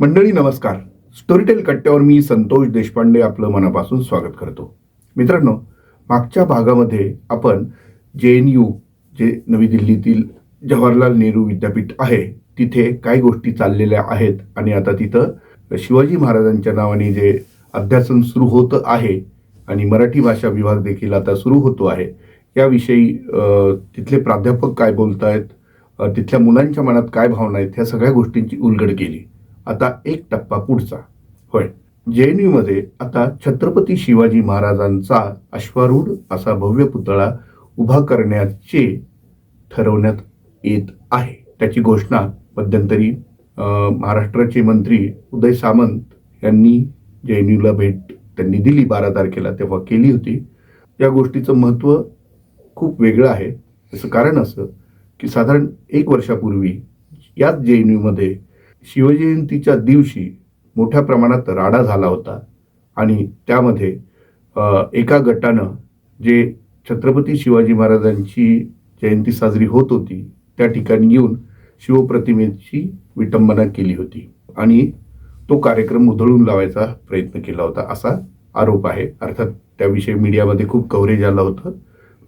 मंडळी नमस्कार. स्टोरीटेल कट्ट्यावर मी संतोष देशपांडे आपलं मनापासून स्वागत करतो. मित्रांनो मागच्या भागामध्ये आपण जे एन यू जे नवी दिल्लीतील जवाहरलाल नेहरू विद्यापीठ आहे तिथे काय गोष्टी चाललेल्या आहेत आणि आता तिथं शिवाजी महाराजांच्या नावाने जे अध्यासन सुरू होतं आहे आणि मराठी भाषा विभाग देखील आता सुरू होतो आहे याविषयी तिथले प्राध्यापक काय बोलत आहेत तिथल्या मुलांच्या मनात काय भावना आहेत ह्या सगळ्या गोष्टींची उलगड केली. आता एक टप्पा पुढचा. होय. जे एनमध्ये आता छत्रपती शिवाजी महाराजांचा अश्वारूढ असा भव्य पुतळा उभा करण्याचे ठरवण्यात येत आहे. त्याची घोषणा मध्यंतरी महाराष्ट्राचे मंत्री उदय सामंत यांनी जे एन यूला भेट त्यांनी दिली बारा तारखेला तेव्हा केली होती. या गोष्टीचं महत्त्व खूप वेगळं आहे. त्याचं कारण असं की साधारण एक वर्षापूर्वी याच जे एन यूमध्ये शिवजयंतीच्या दिवशी मोठ्या प्रमाणात राडा झाला होता. आणि त्यामध्ये एका गटानं जे छत्रपती शिवाजी महाराजांची जयंती साजरी होत होती त्या ठिकाणी येऊन शिवप्रतिमेची विटंबना केली होती. आणि तो कार्यक्रम उधळून लावायचा प्रयत्न केला होता असा आरोप आहे. अर्थात त्याविषयी मीडियामध्ये खूप कव्हरेज आलं होतं.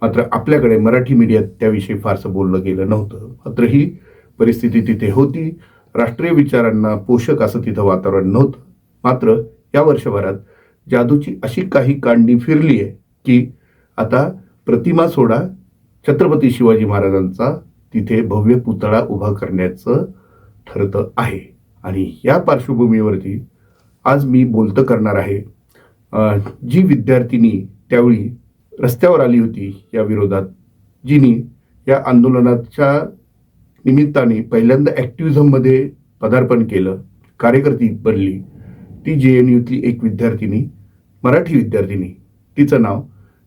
मात्र आपल्याकडे मराठी मीडियात त्याविषयी फारसं बोललं गेलं नव्हतं. मात्र ही परिस्थिती तिथे होती. राष्ट्रीय विचारांना पोषक असं तिथं वातावरण नव्हतं. मात्र या वर्षभरात जादूची अशी काही कांडी फिरली आहे की आता प्रतिमा सोडा छत्रपती शिवाजी महाराजांचा तिथे भव्य पुतळा उभा करण्याचं ठरतं आहे. आणि या पार्श्वभूमीवरती आज मी बोलतं करणार आहे जी विद्यार्थिनी त्यावेळी रस्त्यावर आली होती या विरोधात जिनी या आंदोलनाच्या निमित्ताने पहिल्यांदा ॲक्टिव्हिझममध्ये पदार्पण केलं कार्यकर्ती बनली. ती जे एन यूतली एक विद्यार्थिनी मराठी विद्यार्थिनी. तिचं नाव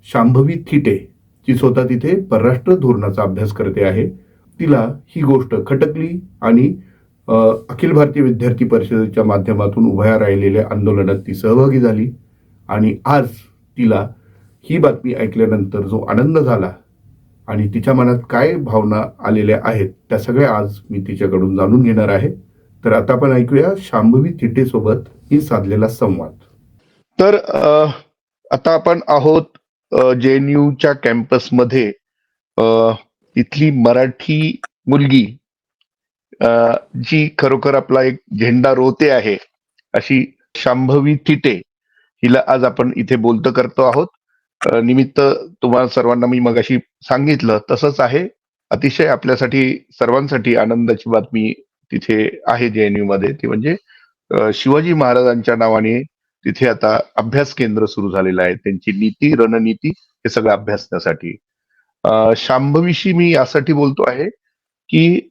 शांभवी थिटे जी स्वतः तिथे परराष्ट्र धोरणाचा अभ्यास करते आहे. तिला ही गोष्ट खटकली आणि अखिल भारतीय विद्यार्थी परिषदेच्या माध्यमातून उभ्या राहिलेल्या आंदोलनात ती सहभागी झाली. आणि आज तिला ही बातमी ऐकल्यानंतर जो आनंद झाला आणि तिच्या मनात काय भावना आलेल्या आहेत त्या सगळ्या आज मी तिच्याकडून जाणून घेणार आहे. तर आता आपण ऐकूया शांभवी थिटे सोबत साधलेला संवाद. तर अ, आता आपण आहोत जे एन यूच्या कॅम्पसमध्ये इथली मराठी मुलगी जी खरोखर आपला एक झेंडा रोते आहे अशी शांभवी थिटे हिला आज आपण इथे बोलतो करतो आहोत. निमित्त तुम्हाला सर्वांना मी मगाशी सांगितलं तसंच आहे. अतिशय आपल्यासाठी सर्वांसाठी आनंदाची बातमी तिथे आहे जे एनमध्ये. ती म्हणजे शिवाजी महाराजांच्या नावाने तिथे आता अभ्यास केंद्र सुरू झालेलं आहे. त्यांची नीती रणनीती हे सगळं अभ्यासण्यासाठी. शांभविषयी शांभवीशी मी यासाठी बोलतो आहे की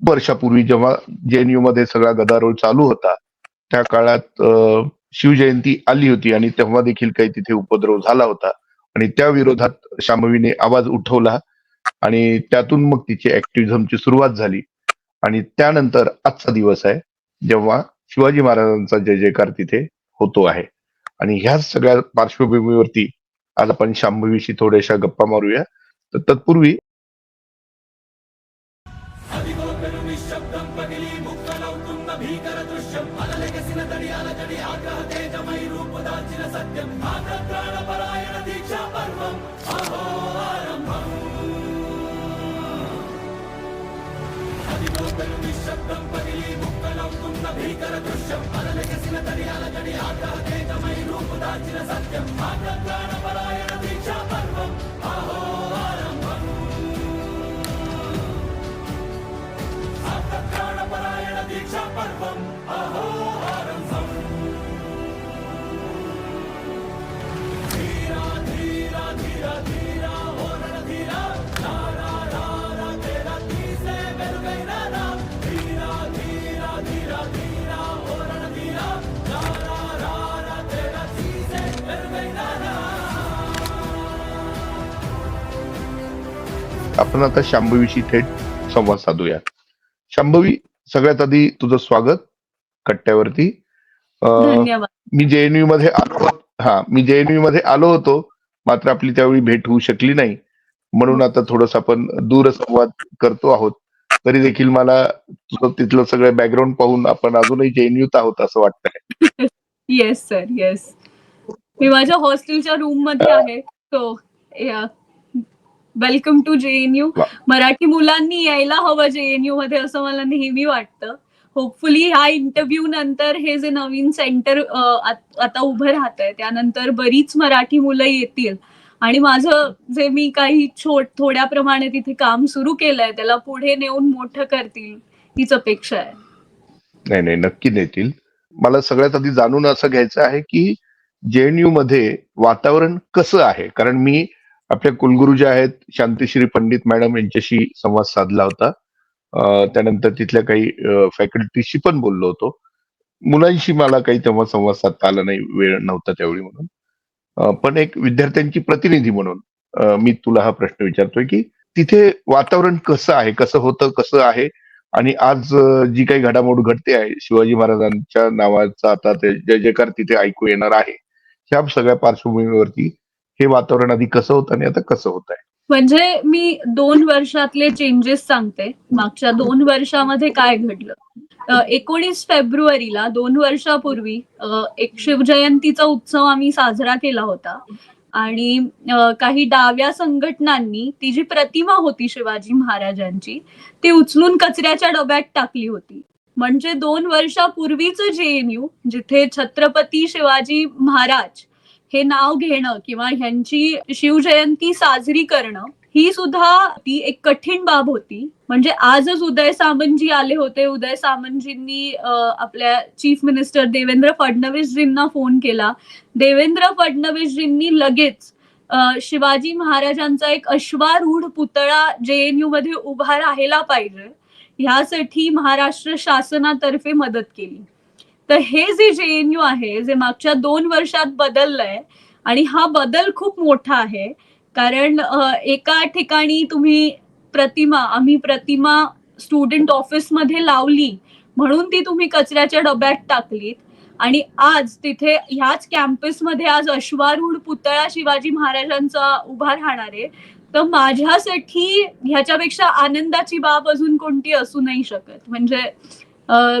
वर्षापूर्वी जेव्हा जेएनयू मध्ये सगळा गदारोळ चालू होता त्या काळात शिवजयंती आली होती आणि तेव्हा देखील काही तिथे उपद्रव झाला होता. आणि त्या विरोधात शांभवीने आवाज उठवला आणि त्यातून मग तिची ऍक्टिव्हिझमची सुरुवात झाली. आणि त्यानंतर आजचा दिवस आहे जेव्हा शिवाजी महाराजांचा जय जयकार तिथे होतो आहे. आणि ह्याच सगळ्या पार्श्वभूमीवरती आज आपण शांभवीशी थोड्याशा गप्पा मारूया. तर तत्पूर्वी దాచిన తడియాల తడి ఆగ్రహేతమై రూపు దాచిన సత్యం ఆగ్ర ప్రాణపరాయణ దీక్షా పర్వం ఆహో ఆరంభం. ఆగ్ర ప్రాణపరాయణ దీక్షా పర్వం आपण आता शांभवीशी थेट संवाद साधूया शांभवी सगळ्यात आधी तुझं स्वागत कट्ट्यावरती. मी जेएनयू मध्ये आलो हा मी जेएनयू मध्ये आलो होतो मात्र आपली त्यावेळी भेट होऊ शकली नाही. म्हणून आता थोडस आपण दूरसंवाद करतो आहोत. तरी देखील मला तुझं तिथलं सगळं बॅकग्राऊंड पाहून आपण अजूनही जेएनयूत आहोत असं वाटतंय. येस सर येस मी माझ्या हॉस्टेलच्या रूममध्ये आहे. तो वेलकम टू जेएनयू. मराठी मुलांनी यायला हवं जेएनयू मध्ये असं मला नेहमी वाटतं. होपफुली ह्या इंटरव्ह्यू नंतर हे जे नवीन सेंटर आता उभं राहत आहे त्यानंतर बरीच मराठी मुलं येतील. आणि माझं जे मी काही छोट थोड्या प्रमाणे तिथे काम सुरू केलंय त्याला पुढे नेऊन मोठं करतील हीच अपेक्षा आहे. नाही नाही नक्की नेतील. मला सगळ्यात आधी जाणून असं घ्यायचं आहे की जेएनयू मध्ये वातावरण कसं आहे? कारण मी आपल्या कुलगुरू ज्या आहेत शांतिश्री पंडित मॅडम यांच्याशी संवाद साधला होता. त्यानंतर तिथल्या काही फॅकल्टीशी पण बोललो होतो. मुलांशी मला काही तेव्हा संवाद साधता आला नाही वेळ नव्हता त्यावेळी म्हणून. पण एक विद्यार्थ्यांची प्रतिनिधी म्हणून मी तुला हा प्रश्न विचारतोय की तिथे वातावरण कसं आहे कसं होतं कसं आहे? आणि आज जी काही घडामोड घडते आहे शिवाजी महाराजांच्या नावाचा आता ते जय जयकार तिथे ऐकू येणार आहे. ह्या सगळ्या पार्श्वभूमीवरती हे वातावरण आधी कसं होतं आणि आता कसं होत आहे? म्हणजे मी दोन वर्षातले चेंजेस सांगते. मागच्या दोन वर्षामध्ये काय घडलं? एकोणीस फेब्रुवारीला दोन वर्षापूर्वी एक शिवजयंतीचा उत्सव आम्ही साजरा केला होता. आणि काही डाव्या संघटनांनी ती जी प्रतिमा होती शिवाजी महाराजांची ती उचलून कचऱ्याच्या डब्यात टाकली होती. म्हणजे दोन वर्षापूर्वीचं जेएनयू जिथे छत्रपती शिवाजी महाराज हे नाव घेणं किंवा ह्यांची शिवजयंती साजरी करणं ही सुद्धा ती एक कठीण बाब होती. म्हणजे आजच उदय सामंतजी आले होते. उदय सामंतजींनी आपल्या चीफ मिनिस्टर देवेंद्र फडणवीसजींना फोन केला. देवेंद्र फडणवीसजींनी लगेच शिवाजी महाराजांचा एक अश्वारूढ पुतळा जेएनयू मध्ये उभा राहिला पाहिजे ह्यासाठी महाराष्ट्र शासनातर्फे मदत केली. तर हे जे जेएनयू आहे जे मागच्या दोन वर्षात बदललंय आणि हा बदल खूप मोठा आहे कारण एका ठिकाणी तुम्ही प्रतिमा आम्ही प्रतिमा स्टुडंट ऑफिसमध्ये लावली म्हणून ती तुम्ही कचऱ्याच्या डब्यात टाकलीत आणि आज तिथे ह्याच कॅम्पसमध्ये आज अश्वारूढ पुतळा शिवाजी महाराजांचा उभा राहणार आहे तर माझ्यासाठी ह्याच्यापेक्षा आनंदाची बाब अजून कोणती असू नाही शकत. म्हणजे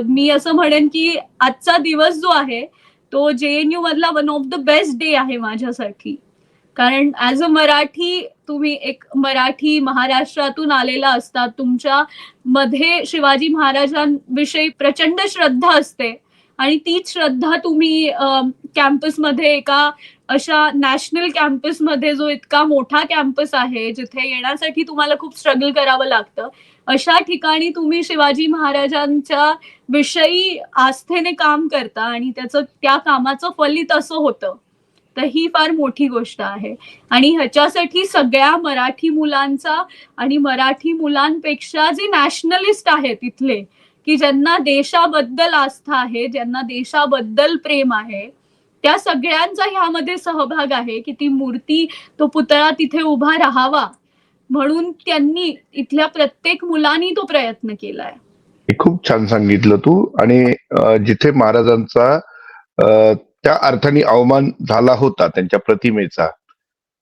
मी असं म्हणेन की आजचा दिवस जो आहे तो जे एन यू मधला one of the best day आहे माझ्यासाठी. कारण ऍज अ मराठी तुम्ही एक मराठी महाराष्ट्रातून आलेला असता तुमच्या मध्ये शिवाजी महाराजांविषयी प्रचंड श्रद्धा असते. आणि तीच श्रद्धा तुम्ही कॅम्पसमध्ये एका अशा नॅशनल कॅम्पसमध्ये जो इतका मोठा कॅम्पस आहे जिथे येण्यासाठी तुम्हाला खूप स्ट्रगल करावं लागतं अशा ठिकाणी तुम्ही शिवाजी महाराजांच्या विषयी आस्थेने काम करता आणि त्याचं त्या कामाचं फलित असं होतं. तर ही फार मोठी गोष्ट आहे. आणि ह्याच्यासाठी सगळ्या मराठी मुलांचा आणि मराठी मुलांपेक्षा जे नॅशनलिस्ट आहेत इथले की ज्यांना देशाबद्दल आस्था आहे ज्यांना देशाबद्दल प्रेम आहे त्या सगळ्यांचा ह्यामध्ये सहभाग आहे की ती मूर्ती तो पुतळा तिथे उभा राहावा. म्हणून त्यांनी इथल्या प्रत्येक मुलांनी तो प्रयत्न केलाय. खूप छान सांगितलं तू आणि जिथे महाराजांचा त्या अर्थाने अवमान झाला होता त्यांच्या प्रतिमेचा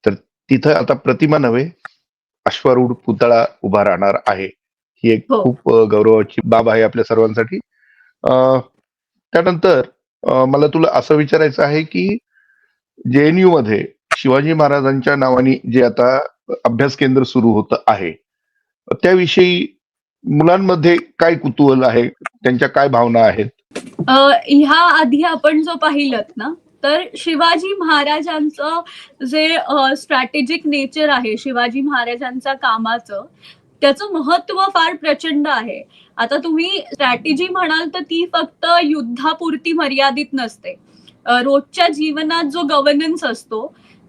तर तिथं आता प्रतिमा नव्हे अश्वारूढ पुतळा उभा राहणार आहे. ही एक हो. खूप गौरवाची बाब आहे आपल्या सर्वांसाठी. अं, त्यानंतर मला तुला असं विचारायचं आहे की जेएनयू मध्ये शिवाजी महाराजांच्या नावाने जे आता अभ्यास केंद्र सुरू होत आहे. त्याविषयी मुलांमध्ये काय कुतूहल आहे? त्यांच्या काय भावना आहेत? ह्या आधी आपण जो पाहिलं ना तर शिवाजी महाराजांचं जे स्ट्रॅटेजिक नेचर आहे शिवाजी महाराजांच्या कामाचं त्याचं महत्त्व फार प्रचंड आहे. आता तुम्ही स्ट्रॅटेजी म्हणाल तर ती फक्त युद्धापुरती मर्यादित नसते. रोजच्या जीवनात जो गव्हर्नन्स असतो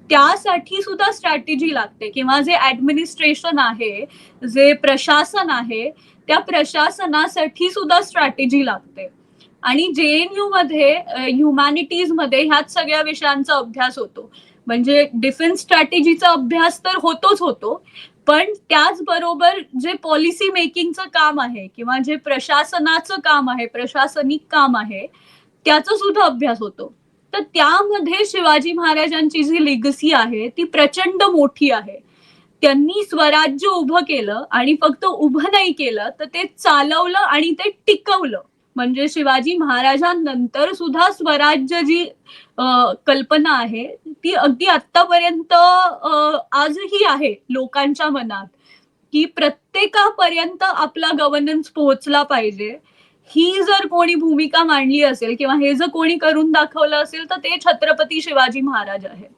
त्यासाठी सुद्धा स्ट्रॅटेजी लागते. किंवा जे ऍडमिनिस्ट्रेशन आहे जे प्रशासन आहे त्या प्रशासनासाठी सुद्धा स्ट्रॅटेजी लागते. आणि जेएनयू मध्ये ह्युमॅनिटीजमध्ये ह्याच सगळ्या विषयांचा अभ्यास होतो. म्हणजे डिफेन्स स्ट्रॅटेजीचा अभ्यास तर होतोच होतो. पण त्याचबरोबर जे पॉलिसी मेकिंगचं काम आहे किंवा जे प्रशासनाचं काम आहे प्रशासनिक काम आहे त्याचा सुद्धा अभ्यास होतो. तर त्यामध्ये शिवाजी महाराजांची जी लिगसी आहे ती प्रचंड मोठी आहे. त्यांनी स्वराज्य उभं केलं आणि फक्त उभं नाही केलं तर ते चालवलं आणि ते टिकवलं. म्हणजे शिवाजी महाराजांनंतर सुद्धा स्वराज्य जी कल्पना आहे ती अगदी आतापर्यंत आजही आहे लोकांच्या मनात की प्रत्येकापर्यंत आपला गव्हर्नन्स पोहोचला पाहिजे. ही जर कोणी भूमिका मांडली असेल किंवा हे जर कोणी करून दाखवलं असेल तर ते छत्रपती शिवाजी महाराज आहेत.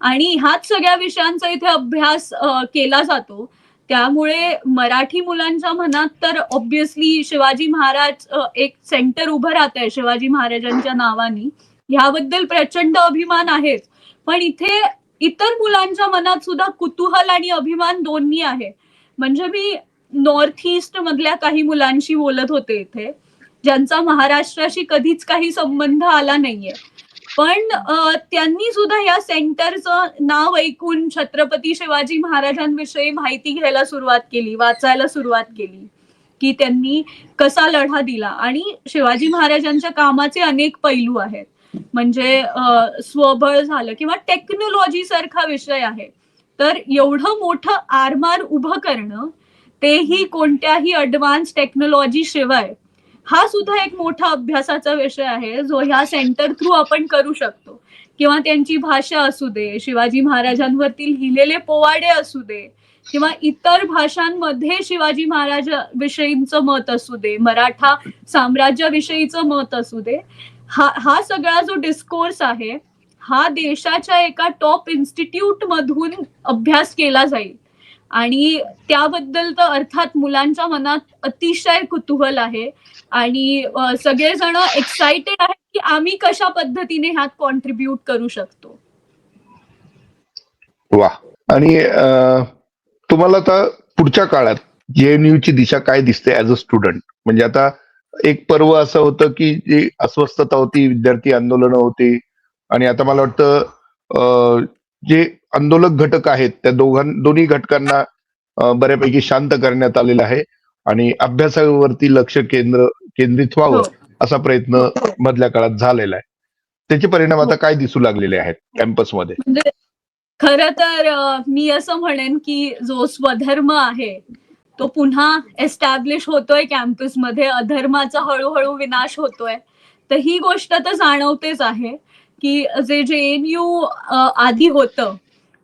आणि ह्याच सगळ्या विषयांचा इथे अभ्यास केला जातो. त्यामुळे मराठी मुलांच्या मनात तर ऑब्विसली शिवाजी महाराज एक सेंटर उभं राहत आहे शिवाजी महाराजांच्या नावाने. ह्याबद्दल प्रचंड अभिमान आहेच. पण इथे इतर मुलांच्या मनात सुद्धा कुतूहल आणि अभिमान दोन्ही आहे. म्हणजे मी नॉर्थ ईस्ट मधल्या काही मुलांशी बोलत होते इथे ज्यांचा महाराष्ट्राशी कधीच काही संबंध आला नाहीये. पण त्यांनी सुद्धा या सेंटरचं नाव ऐकून छत्रपती शिवाजी महाराजांविषयी माहिती घ्यायला सुरुवात केली वाचायला सुरुवात केली की त्यांनी कसा लढा दिला. आणि शिवाजी महाराजांच्या कामाचे अनेक पैलू आहेत. म्हणजे स्वबळ झालं किंवा टेक्नॉलॉजी सारखा विषय आहे. तर एवढं मोठं आरमार उभं करणं तेही कोणत्याही अडव्हान्स टेक्नॉलॉजी शिवाय. हा सुद्धा एक मोठा अभ्यासाचा विषय आहे जो ह्या सेंटर थ्रू आपण करू शकतो. किंवा त्यांची भाषा असू दे शिवाजी महाराजांवरती लिहिलेले पोवाडे असू दे किंवा इतर भाषांमध्ये शिवाजी महाराज विषयींचं मत असू दे मराठा साम्राज्याविषयीचं मत असू दे हा हा सगळा जो डिस्कोर्स आहे हा देशाच्या एका टॉप इन्स्टिट्यूट मधून अभ्यास केला जाईल. आणि त्याबद्दल तर अर्थात मुलांच्या मनात अतिशय कुतूहल आहे. आणि सगळेजण एक्साइटेड आहेत की आम्ही कशा पद्धतीने ह्यात कॉन्ट्रीब्युट करू शकतो. वा. आणि तुम्हाला आता पुढच्या काळात जेएनयू ची दिशा काय दिसते ऍज अ स्टुडंट म्हणजे आता एक पर्व असं होतं की जी अस्वस्थता होती विद्यार्थी आंदोलनं होती. आणि आता मला वाटतं जे आंदोलक घटक आहेत. त्या दोघां दोन्ही घटकांना बऱ्यापैकी शांत करण्यात आलेलं आहे आणि अभ्यासावरती लक्ष केंद्र केंद्रित व्हावं हो. असा प्रयत्न मधल्या काळात झालेला आहे. त्याचे परिणाम आता काय दिसू लागलेले आहेत कॅम्पसमध्ये? म्हणजे खर तर मी असं म्हणेन की जो स्वधर्म आहे तो पुन्हा एस्टॅब्लिश होतोय कॅम्पसमध्ये. अधर्माचा हळूहळू विनाश होतोय. तर ही गोष्ट तर जाणवतेच आहे की जे जे एन यू आधी होतं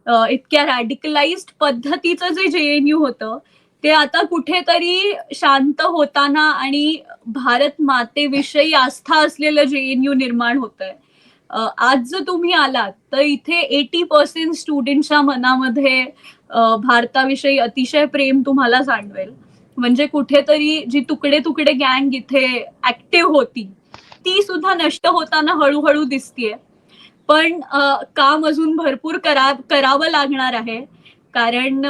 इतक्या रॅडिकलाइज पद्धतीचं जे जे एन यू होतं ते आता कुठेतरी शांत होताना आणि भारत मातेविषयी आस्था असलेलं जे एन यू निर्माण होत आहे आज जर तुम्ही आलात तर इथे एटी पर्सेंट स्टुडंटच्या मनामध्ये भारताविषयी अतिशय प्रेम तुम्हाला जाणवेल. म्हणजे कुठेतरी जी तुकडे तुकडे गँग इथे ऍक्टिव्ह होती ती सुद्धा नष्ट होताना हळूहळू दिसतीये. पण काम अजून भरपूर करा करावं लागणार आहे. कारण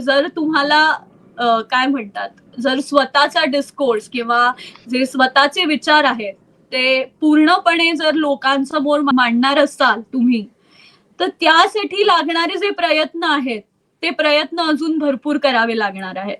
जर तुम्हाला काय म्हणतात जर स्वतःचा डिस्कोर्स किंवा जे स्वतःचे विचार आहेत ते पूर्णपणे जर लोकांसमोर मांडणार असाल तुम्ही तर त्यासाठी लागणारे जे प्रयत्न आहेत ते प्रयत्न अजून भरपूर करावे लागणार आहेत.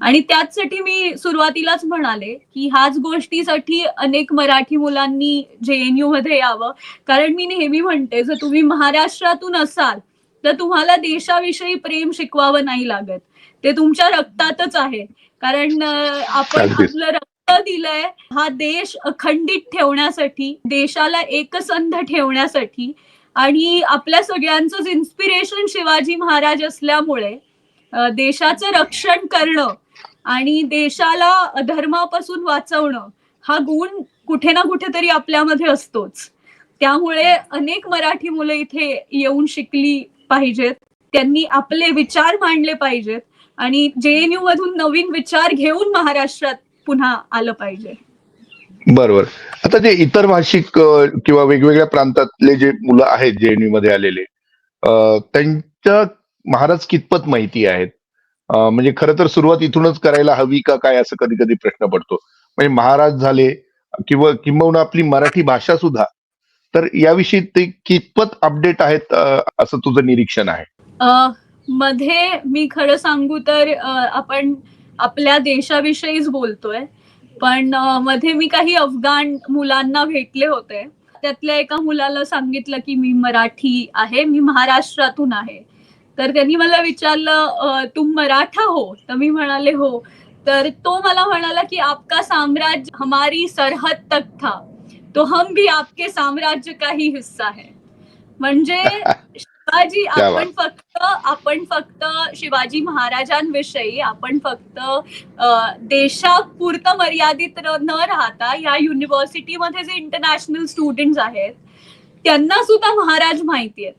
आणि त्याचसाठी मी सुरुवातीलाच म्हणाले की ह्याच गोष्टीसाठी अनेक मराठी मुलांनी जेएनयू मध्ये यावं. कारण मी नेहमी म्हणते जर तुम्ही महाराष्ट्रातून असाल तर तुम्हाला देशाविषयी प्रेम शिकवावं नाही लागत. ते तुमच्या रक्तातच आहे. कारण आपण. आपलं रक्त दिलंय हा देश अखंडित ठेवण्यासाठी देशाला एकसंध ठेवण्यासाठी आणि आपल्या सगळ्यांचंच इन्स्पिरेशन शिवाजी महाराज असल्यामुळे देशाचं रक्षण करणं आणि देशाला धर्मापासून वाचवणं हा गुण कुठे ना कुठेतरी आपल्यामध्ये असतोच. त्यामुळे अनेक मराठी मुलं इथे येऊन शिकली पाहिजेत. त्यांनी आपले विचार मांडले पाहिजेत आणि जे एन यू मधून नवीन विचार घेऊन महाराष्ट्रात पुन्हा आलं पाहिजे. बरोबर. आता जे इतर भाषिक किंवा वेगवेगळ्या प्रांतातले जे मुलं आहेत जेएनयू मध्ये आलेले त्यांच्या महाराज कितपत माहिती आहेत? म्हणजे खरं तर सुरुवात इथूनच करायला हवी का काय असं कधी कधी प्रश्न पडतो? म्हणजे महाराज झाले किंवा किंबहुना आपली मराठी भाषा सुद्धा तर याविषयी ते कितपत अपडेट आहेत असं तुझं निरीक्षण आहे? मध्ये मी खरं सांगू तर आपण आपल्या देशाविषयीच बोलतोय. पण मध्ये मी काही अफगाण मुलांना भेटले होते. त्यातल्या एका मुलाला सांगितलं की मी मराठी आहे मी महाराष्ट्रातून आहे. तर त्यांनी मला विचारलं तुम मराठा हो? तर मी म्हणाले हो. तर तो मला म्हणाला की आपका साम्राज्य हमारी सरहद तक था तो हम भी आपके साम्राज्य का ही हिस्सा है. म्हणजे शिवाजी आपण फक्त आपण फक्त शिवाजी महाराजांविषयी आपण फक्त देशापुरतं मर्यादित न राहता या युनिव्हर्सिटीमध्ये जे इंटरनॅशनल स्टुडंट आहेत त्यांना सुद्धा महाराज माहिती आहेत.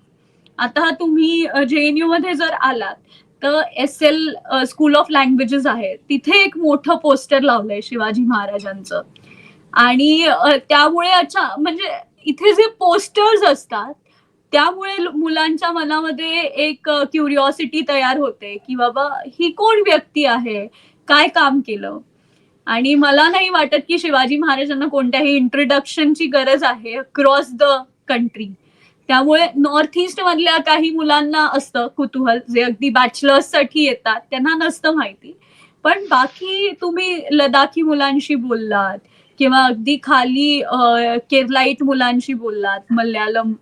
आता तुम्ही जेएनयू मध्ये जर आलात तर S L school of languages आहे. तिथे एक मोठं पोस्टर लावलंय शिवाजी महाराजांचं. आणि त्यामुळे अच्छा म्हणजे इथे जे पोस्टर्स असतात त्यामुळे मुलांच्या मनामध्ये एक क्युरिओसिटी तयार होते की बाबा ही कोण व्यक्ती आहे? काय काम केलं? आणि मला नाही वाटत की शिवाजी महाराजांना कोणत्याही इंट्रोडक्शनची गरज आहे अक्रॉस द कंट्री त्यामुळे नॉर्थ ईस्ट मधल्या काही मुलांना असतं कुतूहल जे अगदी बॅचलर्ससाठी येतात त्यांना नसतं माहिती. पण बाकी तुम्ही लडाखी मुलांशी बोललात किंवा अगदी खाली केरलाईट मुलांशी बोललात मल्याळम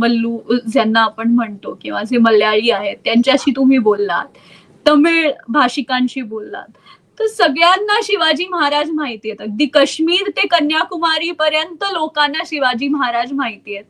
मल्लू ज्यांना आपण म्हणतो किंवा जे मल्याळी आहेत त्यांच्याशी तुम्ही बोललात तमिळ भाषिकांशी बोललात. तर सगळ्यांना शिवाजी महाराज माहिती आहेत. अगदी काश्मीर ते कन्याकुमारी पर्यंत लोकांना शिवाजी महाराज माहिती आहेत.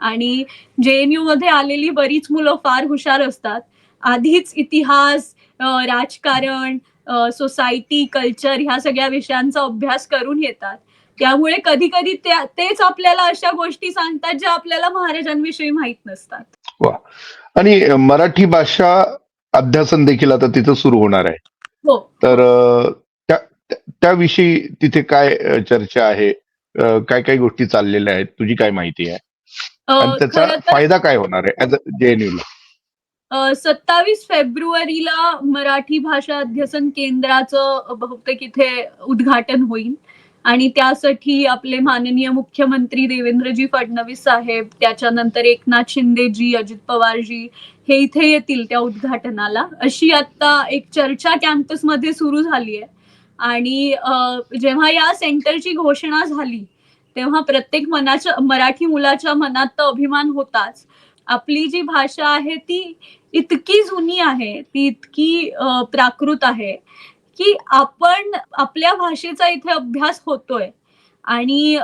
आणि जे एन यू मध्ये आलेली बरीच मुलं फार हुशार असतात. आधीच इतिहास राजकारण सोसायटी कल्चर ह्या सगळ्या विषयांचा अभ्यास करून येतात. त्यामुळे कधी कधी तेच आपल्याला अशा गोष्टी सांगतात ज्या आपल्याला महाराजांविषयी माहीत नसतात. आणि मराठी भाषा अध्यासन देखील आता तिथं सुरू होणार आहे. हो. तर अ, त्या त्या- त्याविषयी तिथे काय अ, चर्चा आहे? अ, काय काय गोष्टी चाललेल्या आहेत? तुझी काय माहिती आहे? अ, त्याचा फायदा काय होणार आहे? ऍज जेएनयूला सत्तावीस फेब्रुवारीला मराठी भाषा अध्यसन केंद्राचं बहुतेक इथे उद्घाटन होईल. आणि त्यासाठी आपले माननीय मुख्यमंत्री देवेंद्रजी फडणवीस साहेब त्याच्यानंतर एकनाथ शिंदेजी अजित पवारजी हे इथे येतील त्या उद्घाटनाला. अशी आता एक चर्चा कॅम्पसमध्ये सुरू झाली आहे आणि जेव्हा या सेंटरची घोषणा झाली तेव्हा प्रत्येक मनाच्या मराठी मुलाच्या मनात तर अभिमान होताच. आपली जी भाषा आहे ती इतकी जुनी आहे ती इतकी प्राकृत आहे की आपण आपल्या भाषेचा इथे अभ्यास होतोय. आणि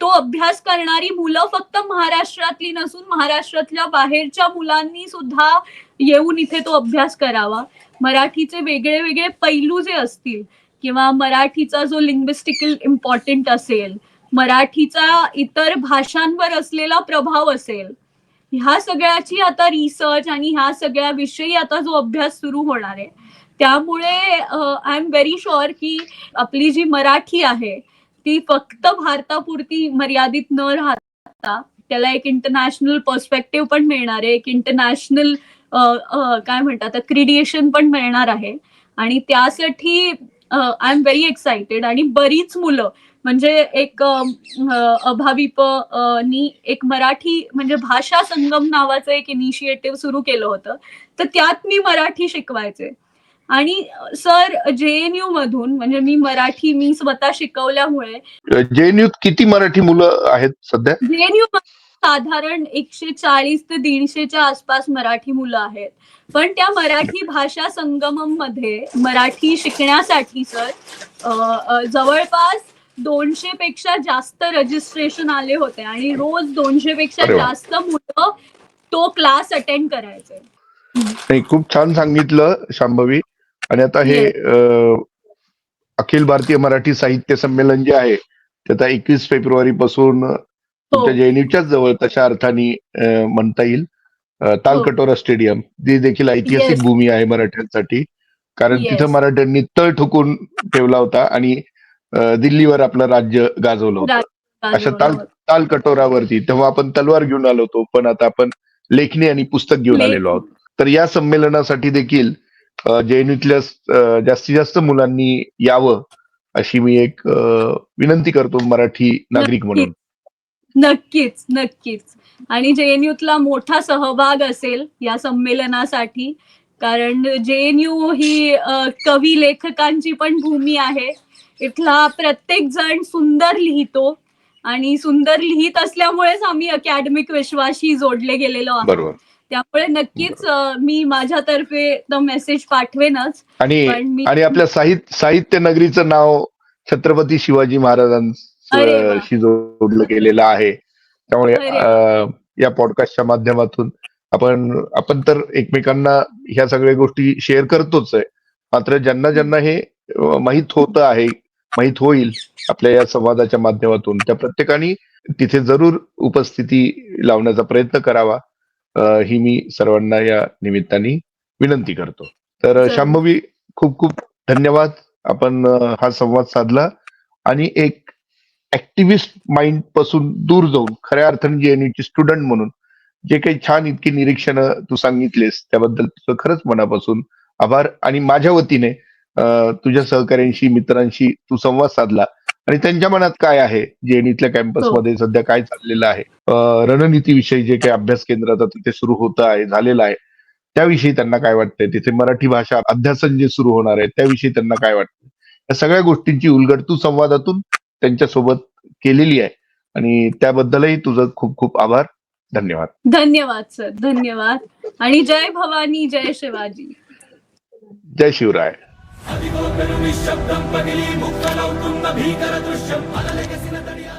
तो अभ्यास करणारी मुलं फक्त महाराष्ट्रातली नसून महाराष्ट्रातल्या बाहेरच्या मुलांनी सुद्धा येऊन इथे तो अभ्यास करावा. मराठीचे वेगळे वेगळे पैलू जे असतील किंवा मराठीचा जो लिंग्विस्टिकल इम्पॉर्टंट असेल मराठीचा इतर भाषांवर असलेला प्रभाव असेल ह्या सगळ्याची आता रिसर्च आणि ह्या सगळ्या विषयी आता जो अभ्यास सुरू होणार आहे त्यामुळे आय एम व्हेरी शुअर की आपली जी मराठी आहे ती फक्त भारतापुरती मर्यादित न राहता त्याला एक इंटरनॅशनल पर्स्पेक्टिव्ह पण मिळणार आहे एक इंटरनॅशनल काय म्हणतात क्रिडिएशन पण मिळणार आहे. आणि त्यासाठी आय एम व्हेरी एक्साइटेड आणि बरीच मुलं म्हणजे एक अभाविप नी एक मराठी म्हणजे भाषा संगम नावाचं एक इनिशिएटिव्ह सुरू केलं होतं. तर त्यात मी मराठी शिकवायचे. आणि सर जेएनयू मधून म्हणजे मी मराठी मी स्वतः शिकवल्यामुळे जेएनयूत किती मराठी मुलं आहेत सध्या? जेएनयू साधारण एकशे चाळीस ते दीडशेच्या आसपास मराठी मुलं आहेत. पण त्या मराठी भाषा संगमममध्ये मराठी शिकण्यासाठी सर जवळपास दोनशे पेक्षा जास्त रजिस्ट्रेशन आले होते आणि रोज दोनशे पेक्षा. जास्त मुलं तो क्लास अटेंड करायचे. नाही खूप छान सांगितलं शांभवी. आणि आता हे अखिल भारतीय मराठी साहित्य संमेलन जे आहे ते आता एकवीस फेब्रुवारी पासून तुमच्या जेएनयूच्याच जवळ तशा अर्थाने म्हणता येईल. तालकटोरा स्टेडियम. जी देखील ऐतिहासिक. भूमी आहे मराठ्यांसाठी. कारण. तिथं मराठ्यांनी तळ ठोकून ठेवला होता आणि दिल्लीवर आपलं राज्य गाजवलं होतं. अशा ताल तालकटोरावरती तेव्हा आपण तलवार घेऊन आलो होतो पण आता आपण लेखणी आणि पुस्तक घेऊन आलेलो आहोत. तर या संमेलनासाठी देखील जेएनयूतल्या जास्तीत जास्त मुलांनी यावं अशी मी एक विनंती करतो मराठी नागरिक म्हणून. नक्कीच नक्कीच. आणि जेएनयूतला मोठा सहभाग असेल या संमेलनासाठी कारण जेएनयू ही कवी लेखकांची पण भूमी आहे. इथला प्रत्येक जण सुंदर लिहितो. आणि सुंदर लिहित असल्यामुळेच आम्ही अकॅडमिक विश्वाशी जोडले गेलेलो आहोत. त्यामुळे नक्कीच मी माझ्यातर्फे मेसेज पाठवेनच. आणि आणि आपल्या साहित्य साहित्य नगरीचं नाव छत्रपती शिवाजी. महाराजांशी जोडलं गेलेलं आहे. त्यामुळे या पॉडकास्टच्या माध्यमातून आपण आपण तर एकमेकांना ह्या सगळ्या गोष्टी शेअर करतोच आहे. मात्र ज्यांना ज्यांना हे माहीत होतं आहे माहीत होईल आपल्या या संवादाच्या माध्यमातून. त्या प्रत्येकाने तिथे जरूर उपस्थिती लावण्याचा प्रयत्न करावा. ही मी सर्वांना या निमित्ताने विनंती करतो. तर. शांभवी खूप खूप धन्यवाद. आपण हा संवाद साधला आणि एक ऍक्टिव्हिस्ट माइंडपासून दूर जाऊन खऱ्या अर्थाने जेएनयूची स्टुडंट म्हणून जे काही छान इतकी निरीक्षण तू सांगितलेस त्याबद्दल तुझं खरंच मनापासून आभार आणि माझ्या वतीने तुझ्या सहकाऱ्यांशी मित्रांशी तू संवाद साधला. आणि त्यांच्या मनात काय आहे? जेएनयूतल्या कॅम्पसमध्ये सध्या काय चाललेलं आहे? रणनीतीविषयी जे काही अभ्यास केंद्र आता तिथे सुरू होतं आहे झालेलं आहे त्याविषयी त्यांना काय वाटतंय? तिथे मराठी भाषा अध्यासन जे सुरू होणार आहे त्याविषयी त्यांना काय वाटतं या सगळ्या गोष्टींची उलगड तू संवादातून त्यांच्यासोबत केलेली आहे. आणि त्याबद्दलही तुझं खूप खूप आभार. धन्यवाद. धन्यवाद सर. धन्यवाद. आणि जय भवानी जय शिवाजी. जय शिवराय. అదిగో పెను నిశ్శబ్దం పగిలి ముక్కలవుతున్న భీకర దృశ్యం. అలలెగసిన దడియా